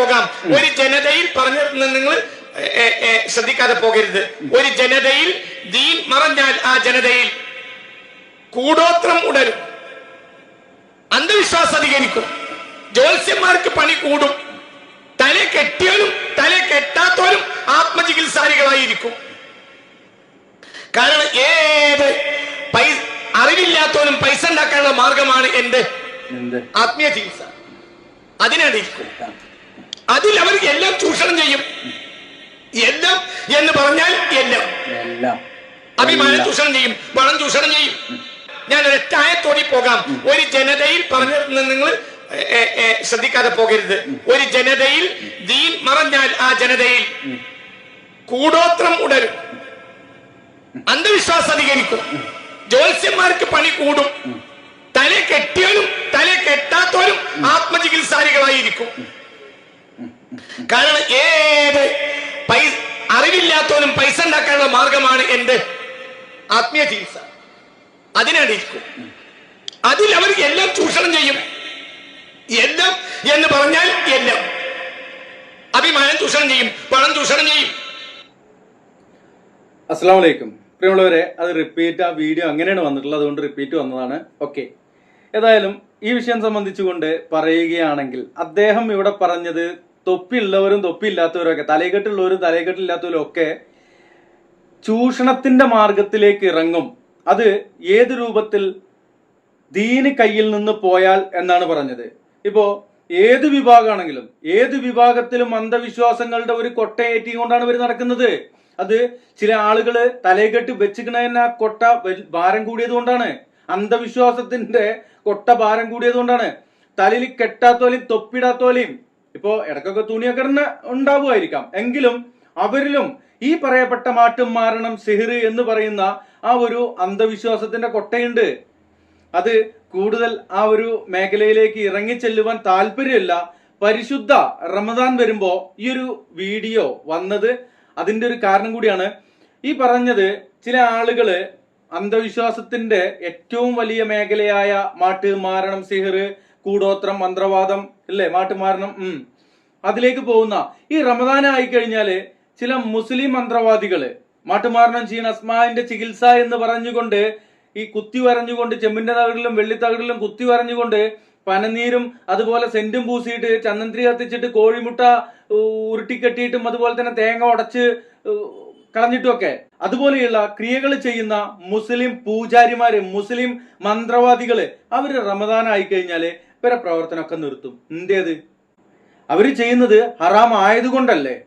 പോകാം ഒരു ജനതയിൽ പറഞ്ഞിരുന്ന നിങ്ങൾ ശ്രദ്ധിക്കാതെ പോകരുത്. ഒരു ജനതയിൽ ദീൻ മറഞ്ഞാൽ ആ ജനതയിൽ കൂടോത്രം ഉടരും അന്ധവിശ്വാസം അധികരിക്കും. ജ്യോത്സ്യന്മാർക്ക് പണി കൂടും. തല കെട്ടിയാലും തല കെട്ടാത്തവരും ആത്മചികിത്സാരികളായിരിക്കും. കാരണം ഏത് പൈസ അറിവില്ലാത്തവനും പൈസ ഉണ്ടാക്കാനുള്ള മാർഗമാണ് എന്റെ ആത്മീയ ചികിത്സ. അതിനടിക്കും അതിൽ അവർ എല്ലാം ചൂഷണം ചെയ്യും. എല്ലാം എന്ന് പറഞ്ഞാൽ എല്ലാം. അഭിമാനം ചൂഷണം ചെയ്യും പണം ചൂഷണം ചെയ്യും. ഞാൻ ഒരൊറ്റായത്തോടി പോകാം. ഒരു ജനതയിൽ പറഞ്ഞു നിങ്ങൾ ശ്രദ്ധിക്കാതെ പോകരുത്. ഒരു ജനതയിൽ ദീൻ മറഞ്ഞാൽ ആ ജനതയിൽ കൂടോത്രം ഉടരും. അന്ധവിശ്വാസം അധികരിക്കും. ജ്യോത്സ്യന്മാർക്ക് പണി കൂടും. തല കെട്ടിയാലും തല കെട്ടാത്തവരും ആത്മചികിത്സാരികളായിരിക്കും. കാരണം ഏത് പൈ അറിവില്ലാത്തവനും പൈസ ഉണ്ടാക്കാനുള്ള മാർഗമാണ് എന്റെ ആത്മീയ ചികിത്സ. അതിനടിക്കും അതിൽ അവർ എല്ലാം ചൂഷണം ചെയ്യും. എല്ലാം എന്ന് പറഞ്ഞാൽ എല്ലാം. അഭിമാനം ചൂഷണം ചെയ്യും പണം ചൂഷണം ചെയ്യും. അസ്സാം പ്രിയമുള്ളവരെ അത് റിപ്പീറ്റ് ആ വീഡിയോ അങ്ങനെയാണ് വന്നിട്ടുള്ളത്. അതുകൊണ്ട് റിപ്പീറ്റ് വന്നതാണ്. ഓക്കെ ഏതായാലും ഈ വിഷയം സംബന്ധിച്ചുകൊണ്ട് പറയുകയാണെങ്കിൽ അദ്ദേഹം ഇവിടെ പറഞ്ഞത് തൊപ്പിയുള്ളവരും തൊപ്പിയില്ലാത്തവരും ഒക്കെ തലയെക്കെട്ടുള്ളവരും തലയെക്കെട്ടില്ലാത്തവരും ഒക്കെ ചൂഷണത്തിന്റെ മാർഗത്തിലേക്ക് ഇറങ്ങും. അത് ഏത് രൂപത്തിൽ ദീന് കയ്യിൽ നിന്ന് പോയാൽ എന്നാണ് പറഞ്ഞത്. ഇപ്പോ ഏത് വിഭാഗമാണെങ്കിലും ഏത് വിഭാഗത്തിലും അന്ധവിശ്വാസങ്ങളുടെ ഒരു കൊട്ടയേറ്റി കൊണ്ടാണ് ഇവർ നടക്കുന്നത്. അത് ചില ആളുകൾ തലയെക്കെട്ട് വെച്ചിക്കണതിന് ആ കൊട്ട ഭാരം കൂടിയത് കൊണ്ടാണ്. അന്ധവിശ്വാസത്തിന്റെ കൊട്ട ഭാരം കൂടിയത് കൊണ്ടാണ്. തലയിൽ കെട്ടാത്തോലെയും തൊപ്പിടാത്തോലെയും ഇപ്പോ ഇടക്കൊക്കെ തുണിയൊക്കെ ഇടുന്ന ഉണ്ടാവുമായിരിക്കാം. എങ്കിലും അവരിലും ഈ പറയപ്പെട്ട മാറ്റം മാരണം സിഹിർ എന്ന് പറയുന്ന ആ ഒരു അന്ധവിശ്വാസത്തിന്റെ കൊട്ടയുണ്ട്. അത് കൂടുതൽ ആ ഒരു മേഖലയിലേക്ക് ഇറങ്ങിച്ചെല്ലുവാൻ താല്പര്യമില്ല. പരിശുദ്ധ റമദാൻ വരുമ്പോ ഈ ഒരു വീഡിയോ വന്നത് അതിന്റെ ഒരു കാരണം കൂടിയാണ്. ഈ പറഞ്ഞത് ചില ആളുകൾ അന്ധവിശ്വാസത്തിന്റെ ഏറ്റവും വലിയ മേഖലയായ മാട്ട് മാരണം സിഹിർ കൂടോത്രം മന്ത്രവാദം അല്ലേ മാട്ടുമാരണം. ഉം. അതിലേക്ക് പോകുന്ന ഈ റമദാൻ ആയി കഴിഞ്ഞാൽ ചില മുസ്ലിം മന്ത്രവാദികൾ മാട്ടുമാരണം ചെയ്യുന്ന അസ്മാന്റെ ചികിത്സ എന്ന് പറഞ്ഞുകൊണ്ട് ഈ കുത്തി വരഞ്ഞുകൊണ്ട് ചെമ്പിന്റെ തകടിലും വെള്ളിത്തകടിലും കുത്തി വരഞ്ഞുകൊണ്ട് പനനീരും അതുപോലെ സെന്റും പൂസിയിട്ട് ചന്ദനത്തിരി കത്തിച്ചിട്ട് കോഴിമുട്ട ഉരുട്ടിക്കെട്ടിയിട്ടും അതുപോലെ തന്നെ തേങ്ങ ഉടച്ച് കളഞ്ഞിട്ടുമൊക്കെ. അതുപോലെയുള്ള ക്രിയകൾ ചെയ്യുന്ന മുസ്ലിം പൂജാരിമാര് മുസ്ലിം മന്ത്രവാദികൾ അവർ റമദാൻ ആയി കഴിഞ്ഞാൽ ഇവരെ പ്രവർത്തനമൊക്കെ നിർത്തും. എന്തേത് അവർ ചെയ്യുന്നത് ഹറാം ആയതുകൊണ്ടല്ലേ.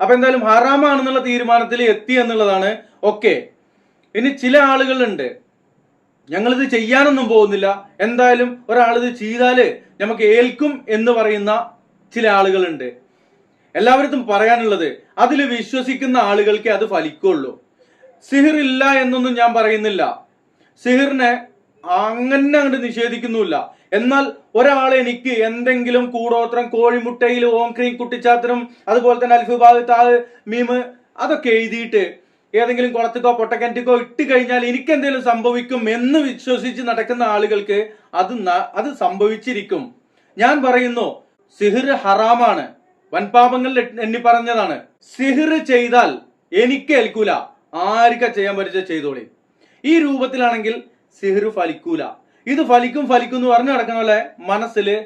അപ്പൊ എന്തായാലും ഹറാമാണെന്നുള്ള തീരുമാനത്തിൽ എത്തി എന്നുള്ളതാണ്. ഓക്കെ. ഇനി ചില ആളുകളുണ്ട്. ഞങ്ങളിത് ചെയ്യാനൊന്നും പോകുന്നില്ല. എന്തായാലും ഒരാളിത് ചെയ്താൽ നമുക്ക് ഏൽക്കും എന്ന് പറയുന്ന ചില ആളുകളുണ്ട്. എല്ലാവരും പറയാനുള്ളത് അതിൽ വിശ്വസിക്കുന്ന ആളുകൾക്ക് അത് ഫലിക്കുള്ളൂ. സിഹിർ ഇല്ല എന്നൊന്നും ഞാൻ പറയുന്നില്ല. സിഹിറിനെ അങ്ങനെ അങ്ങോട്ട് നിഷേധിക്കുന്നുമില്ല. എന്നാൽ ഒരാൾ എനിക്ക് എന്തെങ്കിലും കൂടോത്രം കോഴിമുട്ടയിൽ ഓംക്രീം കുട്ടിച്ചാത്തനും അതുപോലെ തന്നെ അൽഫുബാദ് താഴ് മീമ് അതൊക്കെ എഴുതിയിട്ട് ഏതെങ്കിലും കുളത്തിക്കോ പൊട്ടക്കിണറ്റിക്കോ ഇട്ട് കഴിഞ്ഞാൽ എനിക്ക് എന്തെങ്കിലും സംഭവിക്കും എന്ന് വിശ്വസിച്ച് നടക്കുന്ന ആളുകൾക്ക് അത് അത് സംഭവിച്ചിരിക്കും. ഞാൻ പറയുന്നു സിഹിർ ഹറാമാണ്. വൻപാപങ്ങൾ എണ്ണി പറഞ്ഞതാണ്. സിഹിർ ചെയ്താൽ എനിക്ക് ഏൽക്കൂല. ആർക്കാ ചെയ്യാൻ പറ്റിച്ച ചെയ്തോളി. ഈ രൂപത്തിലാണെങ്കിൽ സിഹിർ ഫലിക്കൂല. ഇത് ഫലിക്കും ഫലിക്കും എന്ന് പറഞ്ഞു നടക്കുന്ന പോലെ മനസ്സിൽ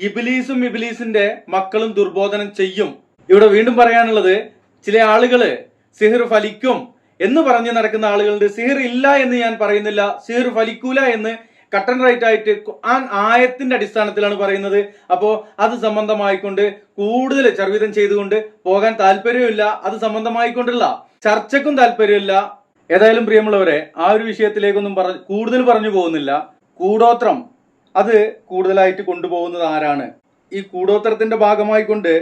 ഇബിലീസും ഇബിലീസിന്റെ മക്കളും ദുർബോധനം ചെയ്യും. ഇവിടെ വീണ്ടും പറയാനുള്ളത് ചില ആളുകൾ സിഹിർ ഫലിക്കും എന്ന് പറഞ്ഞ് നടക്കുന്ന ആളുകളുണ്ട്. സിഹിർ ഇല്ല എന്ന് ഞാൻ പറയുന്നില്ല. സിഹിർ ഫലിക്കൂല എന്ന് കട്ടൻ റൈറ്റ് ആയിട്ട് ഖുർആൻ ആയത്തിന്റെ അടിസ്ഥാനത്തിലാണ് പറയുന്നത്. അപ്പോ അത് സംബന്ധമായിക്കൊണ്ട് കൂടുതൽ ചർവിതം ചെയ്തുകൊണ്ട് പോകാൻ താല്പര്യമില്ല. അത് സംബന്ധമായിക്കൊണ്ടുള്ള ചർച്ചക്കും താല്പര്യമില്ല. ഏതായാലും പ്രിയമുള്ളവരെ ആ ഒരു വിഷയത്തിലേക്കൊന്നും പറ കൂടുതൽ പറഞ്ഞു പോകുന്നില്ല. കൂടോത്രം അത് കൂടുതലായിട്ട് കൊണ്ടുപോകുന്നത് ആരാണ്? ഈ കൂടോത്രത്തിന്റെ ഭാഗമായിക്കൊണ്ട്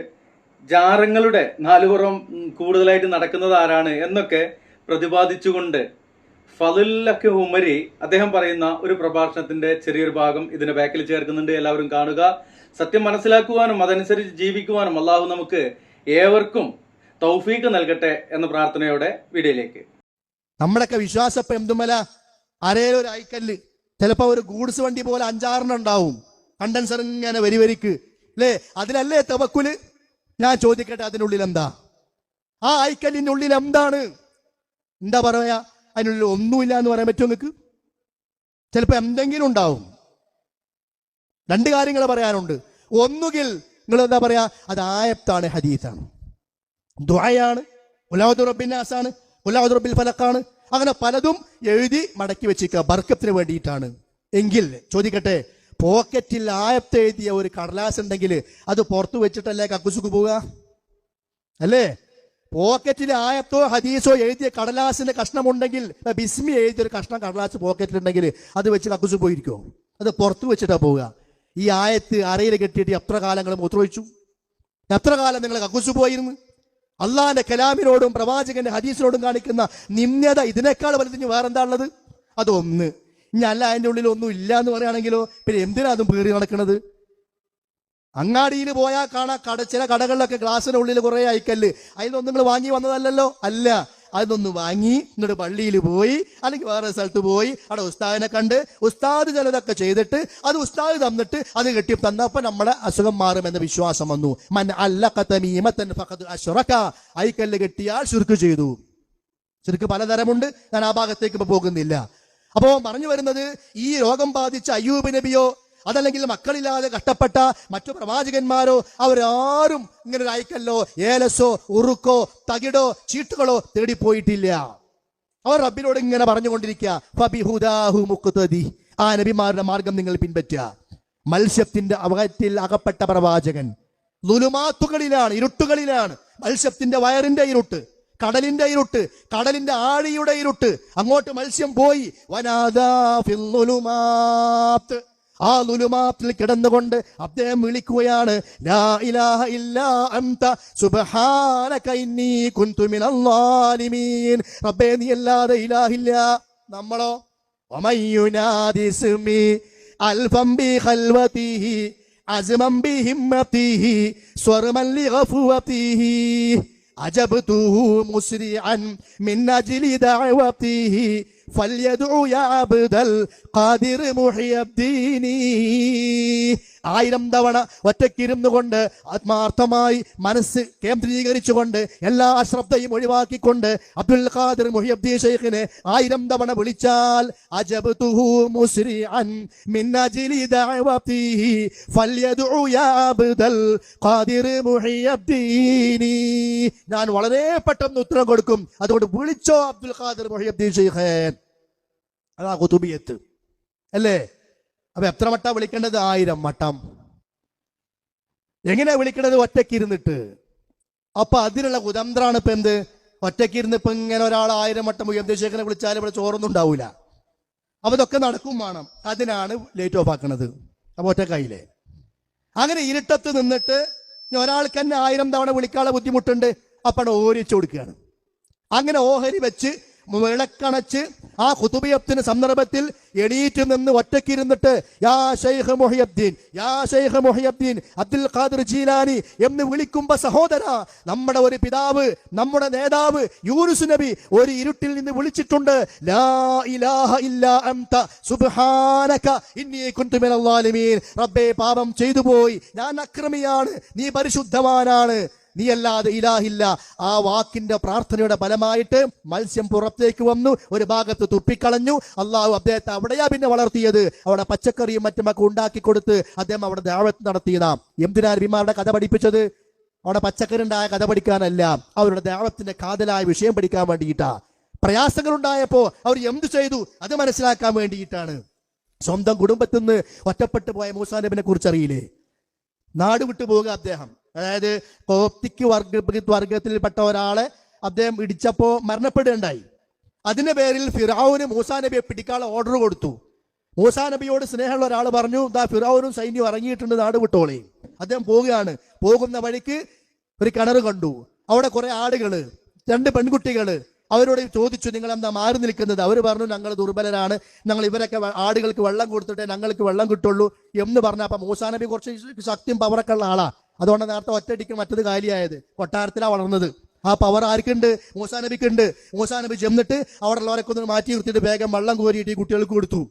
ജാരങ്ങളുടെ നാലുപുറം കൂടുതലായിട്ട് നടക്കുന്നത് ആരാണ് എന്നൊക്കെ പ്രതിപാദിച്ചുകൊണ്ട് ഫലുല്ലക്ക് ഉമരി അദ്ദേഹം പറയുന്ന ഒരു പ്രഭാഷണത്തിന്റെ ചെറിയൊരു ഭാഗം ഇതിന്റെ ബാക്കിൽ ചേർക്കുന്നുണ്ട്. എല്ലാവരും കാണുക. സത്യം മനസ്സിലാക്കുവാനും അതനുസരിച്ച് ജീവിക്കുവാനും അള്ളാഹു നമുക്ക് ഏവർക്കും തൗഫീക്ക് നൽകട്ടെ എന്ന പ്രാർത്ഥനയോടെ വീഡിയോയിലേക്ക്. നമ്മുടെയൊക്കെ വിശ്വാസം ഇപ്പൊ എന്തുമല അരയിലൊരു ഒരു ഐക്കല്ല്. ചിലപ്പോ ഒരു ഗൂഡ്സ് വണ്ടി പോലെ അഞ്ചാറിന് ഉണ്ടാവും. കണ്ടൻസർ ഇങ്ങനെ വരി വരിക്ക്. അല്ലേ അതിലല്ലേ തവക്കുൽ? ഞാൻ ചോദിക്കട്ടെ അതിനുള്ളിൽ എന്താ ആ ഐക്കല്ലിന്റെ ഉള്ളിൽ എന്താണ്? എന്താ പറയാ? അതിനുള്ളിൽ ഒന്നുമില്ല എന്ന് പറയാൻ പറ്റുമോ നിങ്ങൾക്ക്? ചിലപ്പോൾ എന്തെങ്കിലും ഉണ്ടാവും. രണ്ട് കാര്യങ്ങൾ പറയാനുണ്ട്. ഒന്നുകിൽ നിങ്ങൾ എന്താ പറയാ? അത് ആയത്താണ് ഹദീത്താണ്. ദ്വായാണ് ഉലാദു റബ്ബിനാസാണ് ഉലാദു റബ്ബിൽ ഫലക്കാണ് അങ്ങനെ പലതും എഴുതി മടക്കി വെച്ചിരിക്കുക. ബർക്കത്തിന് വേണ്ടിയിട്ടാണ്. എങ്കിൽ ചോദിക്കട്ടെ പോക്കറ്റിൽ ആയത്ത് എഴുതിയ ഒരു കടലാസ് ഉണ്ടെങ്കിൽ അത് പുറത്തു വെച്ചിട്ടല്ലേ കക്കുസുക്ക് പോവുക? അല്ലേ? പോക്കറ്റിൽ ആയത്തോ ഹദീസോ എഴുതിയ കടലാസിന്റെ കഷ്ണമുണ്ടെങ്കിൽ ബിസ്മി എഴുതിയ ഒരു കഷ്ണം കടലാസ് പോക്കറ്റിലുണ്ടെങ്കിൽ അത് വെച്ച് കക്കുസു പോയിരിക്കോ അത് പുറത്തു വെച്ചിട്ടാ പോവുക. ഈ ആയത്ത് അറയിൽ കെട്ടിയിട്ട് എത്ര കാലങ്ങളും മൂത്രമൊഴിച്ചു എത്ര കാലം നിങ്ങൾ കക്കുസു പോയിരുന്നു? അള്ളാന്റെ കലാമിനോടും പ്രവാചകന്റെ ഹദീസിനോടും കാണിക്കുന്ന നിമ്യത ഇതിനേക്കാൾ വലുതിന് വേറെന്താ ഉള്ളത് അതൊന്ന്. ഇനി അല്ല അതിന്റെ ഉള്ളിൽ ഒന്നും ഇല്ല എന്ന് പറയുകയാണെങ്കിലോ പിന്നെ എന്തിനാ അതും പേറി നടക്കുന്നത്? അങ്ങാടിയിൽ പോയാൽ കാണാം കട ചില കടകളിലൊക്കെ ഗ്ലാസിന്റെ ഉള്ളിൽ കുറേ അയക്കല്ല്. അതിലൊന്നും നിങ്ങൾ വാങ്ങി വന്നതല്ലല്ലോ? അല്ല. അതൊന്ന് വാങ്ങി എന്നിട്ട് പള്ളിയിൽ പോയി അല്ലെങ്കിൽ വേറെ സ്ഥലത്ത് പോയി അവിടെ ഉസ്താദിനെ കണ്ട് ഉസ്താദ് ചിലതൊക്കെ ചെയ്തിട്ട് അത് ഉസ്താദ് തന്നിട്ട് അത് കെട്ടി തന്നപ്പോ നമ്മളെ അസുഖം മാറുമെന്ന വിശ്വാസം വന്നു. മൻ അശ്റക. ഐക്കല്ല് കെട്ടിയാൽ ചുരുക്ക് ചെയ്തു. ചുരുക്ക് പലതരമുണ്ട്. ഞാൻ ആ ഭാഗത്തേക്ക് ഇപ്പൊ പോകുന്നില്ല. അപ്പോ പറഞ്ഞു വരുന്നത് ഈ രോഗം ബാധിച്ച അയ്യൂബ് നബിയോ അതല്ലെങ്കിൽ മക്കളില്ലാതെ കഷ്ടപ്പെട്ട മറ്റു പ്രവാചകന്മാരോ അവരാരും ഇങ്ങനെ ഒരു അയക്കല്ലോ ഏലസോ ഉറുക്കോ തകിടോ ചീട്ടുകളോ തേടിപ്പോയിട്ടില്ല. അവർ റബ്ബിനോട് ഇങ്ങനെ പറഞ്ഞുകൊണ്ടിരിക്കുക ആ നബിമാരുടെ മാർഗം നിങ്ങൾ പിൻപറ്റുക. മത്സ്യത്തിന്റെ അവകത്തിൽ അകപ്പെട്ട പ്രവാചകൻ ലുലുമാത്തുകളിലാണ് ഇരുട്ടുകളിലാണ്. മത്സ്യത്തിന്റെ വയറിന്റെ ഇരുട്ട് കടലിന്റെ ഇരുട്ട് കടലിന്റെ ആഴിയുടെ ഇരുട്ട്. അങ്ങോട്ട് മത്സ്യം പോയി. വനാദാ ആ ലുലുമാത്തിൽ കിടന്നുകൊണ്ട് അദ്ദേഹം വിളിക്കുകയാണ് നമ്മളോ? അൽഫം ബി ഖൽവതിഹി അസ്മം ബി ഹിമ്മതിഹി മുസ്രിഅൻ മിൻ അജ്ലി ദഅവതിഹി فليدعو يا عبد القادر محي الدين. ആയിരം തവണ ഒറ്റക്കിരുന്നു കൊണ്ട് ആത്മാർത്ഥമായി മനസ്സ് കേന്ദ്രീകരിച്ചുകൊണ്ട് എല്ലാ അശ്രദ്ധയും ഒഴിവാക്കിക്കൊണ്ട് അബ്ദുൽ ഖാദിർ മുഹിയബ്ദി ഷെയ്ഖിനെ ആയിരം തവണ വിളിച്ചാൽ അജബ്തുഹു മുസ്രിഅൻ മിൻ അജ്ലി ദഅവതിഹി ഫല്യദ്ഉ യാ ഖാദിർ മുഹിയബ്ദീനി ഞാൻ വളരെ പെട്ടെന്ന് ഉത്തരം കൊടുക്കും. അതുകൊണ്ട് വിളിച്ചോ അബ്ദുൽ ഖാദിർ മുഹിയബ്ദി ഷെയ്ഖേ. അതാ കുതുബിയത്ത്. അല്ലേ? അപ്പൊ എത്ര വട്ട വിളിക്കേണ്ടത്? ആയിരം വട്ടം. എങ്ങനെയാ വിളിക്കേണ്ടത് ഒറ്റയ്ക്ക് ഇരുന്നിട്ട് അപ്പൊ അതിനുള്ള കുതന്ത്രാണ് ഇപ്പൊ എന്ത്? ഒറ്റയ്ക്ക് ഇരുന്ന് ഇപ്പൊ ഇങ്ങനെ ഒരാൾ ആയിരം വട്ടം ഉയർദേശേഖനെ വിളിച്ചാൽ ഇവിടെ ചോറൊന്നും ഉണ്ടാവൂല. അപ്പൊ ഇതൊക്കെ നടക്കും വേണം. അതിനാണ് ലേറ്റ് ഓഫ് ആക്കണത്. അപ്പൊ ഒറ്റക്കായില്ലേ അങ്ങനെ ഇരുട്ടത്ത് നിന്നിട്ട് ഒരാൾക്ക് തന്നെ ആയിരം തവണ വിളിക്കാനുള്ള ബുദ്ധിമുട്ടുണ്ട്. അപ്പോൾ ഓരിച്ചു കൊടുക്കുകയാണ്. അങ്ങനെ ഓഹരി വെച്ച് വിളക്കണച്ച് ആ കുതുബിയത്തിന് സന്ദർഭത്തിൽ എണീറ്റ് നിന്ന് ഒറ്റയ്ക്കിരുന്നിട്ട് യാ ഷെയ്ഖ് മൊഹിയദ്ദീൻ യാ Sheikh Mohiyuddin Abdul Qadir Jilani എന്ന് വിളിക്കുമ്പോ സഹോദര നമ്മുടെ ഒരു പിതാവ് നമ്മുടെ നേതാവ് യൂനുസ് നബി ഒരു ഇരുട്ടിൽ നിന്ന് വിളിച്ചിട്ടുണ്ട് ലാ ഇലാഹ ഇല്ലാ അൻത സുബ്ഹാനക ഇന്നീ കുന്തു മിനൽ റബ്ബേ പാപം ചെയ്തു പോയി ഞാൻ അക്രമിയാണ് നീ പരിശുദ്ധവാനാണ് നീ അല്ലാതെ ഇലാഹില്ല. ആ വാക്കിന്റെ പ്രാർത്ഥനയുടെ ഫലമായിട്ട് മത്സ്യം പുറത്തേക്ക് വന്നു. ഒരു ഭാഗത്ത് തുപ്പിക്കളഞ്ഞു. അള്ളാഹു അദ്ദേഹത്തെ അവിടെയാ പിന്നെ വളർത്തിയത്. അവിടെ പച്ചക്കറിയും മറ്റുമൊക്കെ ഉണ്ടാക്കി കൊടുത്ത് അദ്ദേഹം അവിടെ ദാവത്ത് നടത്തിയതാം. എന്തിനാ അരബിമാരുടെ കഥ പഠിപ്പിച്ചത്? അവിടെ പച്ചക്കറിണ്ടായ കഥ പഠിക്കാനല്ല. അവരുടെ ദാവത്തിന്റെ കാതലായ വിഷയം പഠിക്കാൻ വേണ്ടിയിട്ടാ. പ്രയാസങ്ങൾ ഉണ്ടായപ്പോ അവർ എന്ത് ചെയ്തു? അത് മനസ്സിലാക്കാൻ വേണ്ടിയിട്ടാണ്. സ്വന്തം കുടുംബത്തിൽ നിന്ന് ഒറ്റപ്പെട്ടു പോയ മൂസാ നബിനെ കുറിച്ച് അറിയില്ലേ നാട് വിട്ടു പോവുക അദ്ദേഹം. അതായത് കോപ്തിക്ക് വർഗ വർഗത്തിൽപ്പെട്ട ഒരാളെ അദ്ദേഹം ഇടിച്ചപ്പോ മരണപ്പെടുകയുണ്ടായി. അതിന്റെ പേരിൽ ഫിറാവുന് മൂസാ നബിയെ പിടിക്കാനുള്ള ഓർഡർ കൊടുത്തു. മൂസാ നബിയോട് സ്നേഹമുള്ള ഒരാൾ പറഞ്ഞു ദാ ഫിറാവുനും സൈന്യം ഇറങ്ങിയിട്ടുണ്ട് നാട് വിട്ടോളി. അദ്ദേഹം പോവുകയാണ്. പോകുന്ന വഴിക്ക് ഒരു കിണർ കണ്ടു. അവിടെ കുറെ ആടുകൾ രണ്ട് പെൺകുട്ടികൾ അവരോട് ചോദിച്ചു നിങ്ങൾ എന്താ മാറി നിൽക്കുന്നത്? അവർ പറഞ്ഞു ഞങ്ങൾ ദുർബലരാണ്. ഞങ്ങൾ ഇവരൊക്കെ ആടുകൾക്ക് വെള്ളം കൊടുത്തിട്ടേ ഞങ്ങൾക്ക് വെള്ളം കിട്ടുള്ളൂ എന്ന് പറഞ്ഞ അപ്പൊ മൂസാ നബി കുറച്ച് ശക്തിയും പവറൊക്കെ ഉള്ള ആളാ. അതുകൊണ്ട് നേരത്തെ ഒറ്റയടിക്ക് മറ്റത് കാലിയായത്. കൊട്ടാരത്തിലാ വളർന്നത്. ആ പവർ ആർക്കുണ്ട്? മൂസാ നബിക്കുണ്ട്. മൂസാ നബി ചെന്നിട്ട് അവിടെ ഉള്ളവരൊക്കെ ഒന്ന് മാറ്റി നിർത്തിയിട്ട് വേഗം വെള്ളം കോരിയിട്ട് ഈ കുട്ടികൾക്ക് കൊടുത്തു.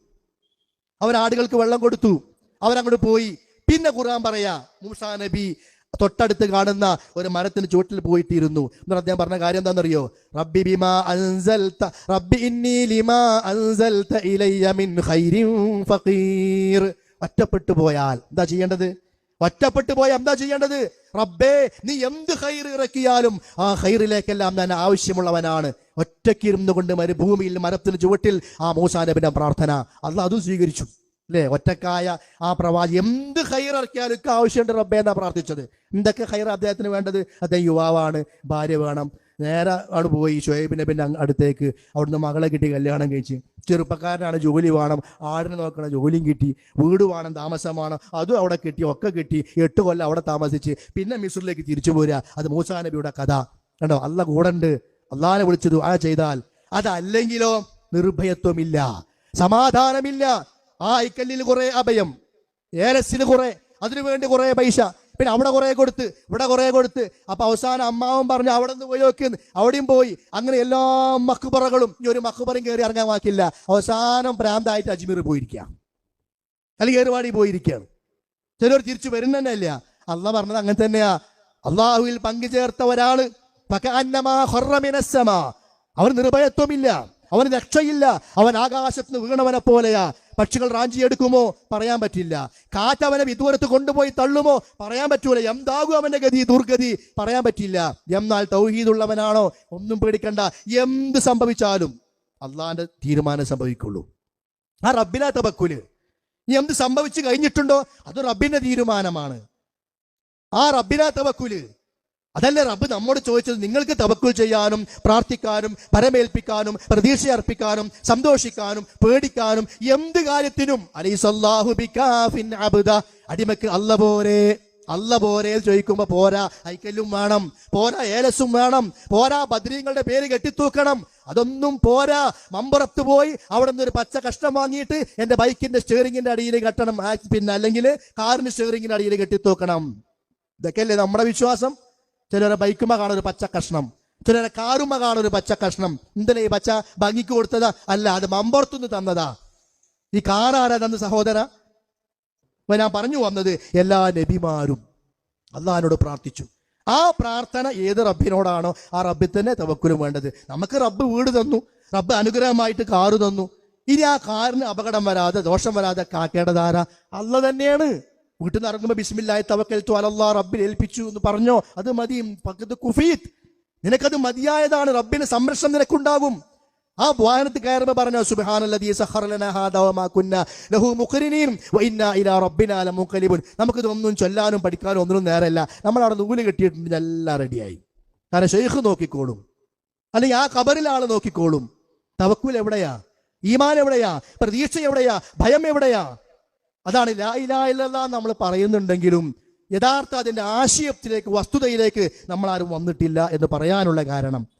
അവർ ആടുകൾക്ക് വെള്ളം കൊടുത്തു. അവരങ്ങോട്ട് പോയി. പിന്നെ ഖുർആൻ പറയാ മൂസാ നബി തൊട്ടടുത്ത് കാണുന്ന ഒരു മരത്തിന് ചുവട്ടിൽ പോയിട്ടിരുന്നു. എന്നിട്ട് അദ്ദേഹം പറഞ്ഞ കാര്യം എന്താണെന്നറിയോ? റബ്ബി ബിമാ അൻസൽത റബ്ബി ഇന്നി ലിമാ അൻസൽത ഇലയ്യ മിൻ ഖൈരിൻ ഫഖീർ. ഒറ്റപ്പെട്ടു പോയാൽ എന്താ ചെയ്യേണ്ടത്? ഒറ്റപ്പെട്ടു പോയാൽ എന്താ ചെയ്യേണ്ടത്? റബ്ബേ നീ എന്ത് ഹൈർ ഇറക്കിയാലും ആ ഹൈറിലേക്കെല്ലാം ഞാൻ ആവശ്യമുള്ളവനാണ്. ഒറ്റയ്ക്ക് ഇരുന്നു കൊണ്ട് മരുഭൂമിയിൽ മരത്തിന് ചുവട്ടിൽ ആ മൂസാനബിന്റെ പ്രാർത്ഥന. അത് അതും സ്വീകരിച്ചു. അല്ലേ? ഒറ്റക്കായ ആ പ്രവാചി എന്ത് ഹൈർ ഇറക്കിയാലും ഒക്കെ ആവശ്യമുണ്ട് റബ്ബേ എന്നാ പ്രാർത്ഥിച്ചത്. എന്തൊക്കെ ഹൈർ അദ്ദേഹത്തിന് വേണ്ടത്? അദ്ദേഹം യുവാവാണ് ഭാര്യ വേണം. നേരെ അവിടെ പോയി ഷുഹൈബിന്റെ പിന്നെ അടുത്തേക്ക് അവിടുന്ന് മകളെ കിട്ടി കല്യാണം കഴിച്ച്. ചെറുപ്പക്കാരനാണ് ജോലി വേണം ആടിനെ നോക്കണം ജോലിയും കിട്ടി വീട് വേണം താമസം വേണം അതും അവിടെ കിട്ടി ഒക്കെ കിട്ടി എട്ട് കൊല്ലം അവിടെ താമസിച്ച്. പിന്നെ മിസ്രിലേക്ക് തിരിച്ചു പോരുക. അത് മൂസാ നബിയുടെ കഥ. കണ്ടോ? അല്ല കൂടണ്ട്. അള്ളാനെ വിളിച്ചത് ആ ചെയ്താൽ അതല്ലെങ്കിലോ നിർഭയത്വമില്ല. സമാധാനമില്ല. ആ ഐക്കല്ലിൽ കുറെ അഭയം. ഏലസിന് കുറെ. അതിനു വേണ്ടി കുറെ പൈസ. പിന്നെ അവിടെ കുറെ കൊടുത്ത് ഇവിടെ കുറെ കൊടുത്ത്. അപ്പൊ അവസാനം അമ്മാവും പറഞ്ഞു അവിടെ നിന്ന് പോയി നോക്കിയെന്ന്. അവിടെയും പോയി. അങ്ങനെ എല്ലാ മക്കുപറകളും ഈ ഒരു മക്കുപറയും കയറി ഇറങ്ങാൻ വാക്കില്ല. അവസാനം പ്രാന്തായിട്ട് അജ്മീർ പോയിരിക്കുക അല്ലെങ്കിൽ ഏറുവാടി പോയിരിക്കുകയാണ് ചിലർ തിരിച്ചു വരുന്നതന്നെയല്ല. അല്ല പറഞ്ഞത് അങ്ങനെ തന്നെയാ. അള്ളാഹുവിൽ പങ്കുചേർത്ത ഒരാൾ. അവർ നിർഭയത്വമില്ല. അവന് രക്ഷയില്ല. അവൻ ആകാശത്ത് വീണവനെ പോലെയാ. പക്ഷികൾ റാഞ്ചി എടുക്കുമോ? പറയാൻ പറ്റില്ല. കാറ്റ് അവനെ വിദൂരത്ത് കൊണ്ടുപോയി തള്ളുമോ? പറയാൻ പറ്റൂല. എന്താകും അവന്റെ ഗതി ദുർഗതി? പറയാൻ പറ്റില്ല. എന്നാൽ തൗഹീദുള്ളവനാണോ? ഒന്നും പേടിക്കണ്ട. എന്ത് സംഭവിച്ചാലും അള്ളാന്റെ തീരുമാനം സംഭവിക്കുള്ളൂ. ആ റബ്ബിലാ തബക്കുൽ ഇനി എന്ത് സംഭവിച്ചു കഴിഞ്ഞിട്ടുണ്ടോ? അത് റബ്ബിന്റെ തീരുമാനമാണ്. ആ റബ്ബിനാ തവക്കുൽ അതല്ലേ റബ്ബ് നമ്മോട് ചോദിച്ചത് നിങ്ങൾക്ക് തവക്കുൽ ചെയ്യാനും പ്രാർത്ഥിക്കാനും പരമേൽപ്പിക്കാനും പ്രതീക്ഷ അർപ്പിക്കാനും സന്തോഷിക്കാനും പേടിക്കാനും എന്ത് കാര്യത്തിനും അബ്ദ. അടിമക്ക് അല്ല പോരെ അല്ല പോരെ ചോദിക്കുമ്പോ പോരാ ഐക്കല്ലും വേണം. പോരാ ഏലസും വേണം. പോരാ ബദ്രീങ്ങളുടെ പേര് കെട്ടിത്തൂക്കണം. അതൊന്നും പോരാ. മമ്പുറത്ത് പോയി അവിടെ നിന്ന് ഒരു പച്ച കഷ്ണം വാങ്ങിയിട്ട് എന്റെ ബൈക്കിന്റെ സ്റ്റിയറിംഗിന്റെ അടിയിൽ കെട്ടണം. പിന്നെ അല്ലെങ്കിൽ കാറിന്റെ സ്റ്റിയറിംഗിന്റെ അടിയിൽ കെട്ടിത്തൂക്കണം. ഇതൊക്കെയല്ലേ നമ്മുടെ വിശ്വാസം? ചിലരെ ബൈക്കുമ്മ കാണും ഒരു പച്ച കഷ്ണം. ചിലരെ കാറുമ്മ കാണും ഒരു പച്ച കഷ്ണം. ഇന്നലെ ഈ പച്ച ഭംഗിക്ക് കൊടുത്തതാ? അല്ല അത് മമ്പുറത്തുനിന്ന് തന്നതാ. ഈ കാർ ആരാ തന്ന സഹോദര? അപ്പൊ ഞാൻ പറഞ്ഞു വന്നത് എല്ലാ നബിമാരും അള്ളഹാനോട് പ്രാർത്ഥിച്ചു. ആ പ്രാർത്ഥന ഏത് റബ്ബിനോടാണോ ആ റബ്ബിൽ തന്നെ തവക്കുലും വേണ്ടത്. നമുക്ക് റബ്ബ് വീട് തന്നു. റബ്ബ് അനുഗ്രഹമായിട്ട് കാറ് തന്നു. ഇനി ആ കാറിന് അപകടം വരാതെ ദോഷം വരാതെ കാക്കേണ്ടതാരാ അല്ല തന്നെയാണ്. വീട്ടിൽ നിന്ന് ഇറങ്ങുമ്പോൾ ബിസ്മില്ലായി തവക്കൽ തു അലല്ലാ റബ്ബിൽ ഏൽപ്പിച്ചു എന്ന് പറഞ്ഞോ? അത് മതി. പക്കത്ത് കുഫീത്ത് നിനക്കത് മതിയായതാണ്. റബ്ബിന് സംരക്ഷണം നിനക്കുണ്ടാകും ആ വാഹനത്ത് കയറുമ്പോൾ പറഞ്ഞോ ലമുൻഖലിബുൻ നമുക്കിതൊന്നും ചൊല്ലാനും പഠിക്കാനും ഒന്നിനും നേരല്ല. നമ്മൾ അവിടെ നൂൽ കെട്ടിയിട്ടുണ്ട്. എല്ലാം റെഡിയായി. കാരണം ഷെയ്ഖ് നോക്കിക്കോളും. അല്ലെങ്കിൽ ആ കബറിൽ ആൾ നോക്കിക്കോളും. തവക്കുൽ എവിടെയാ? ഈമാൻ എവിടെയാ? പ്രതീക്ഷ എവിടെയാ? ഭയം എവിടെയാ? അതാണ് ലാ നമ്മൾ പറയുന്നുണ്ടെങ്കിലും യഥാർത്ഥ അതിന്റെ ആശയത്തിലേക്ക് വസ്തുതയിലേക്ക് നമ്മൾ ആരും വന്നിട്ടില്ല എന്ന് പറയാനുള്ള കാരണം.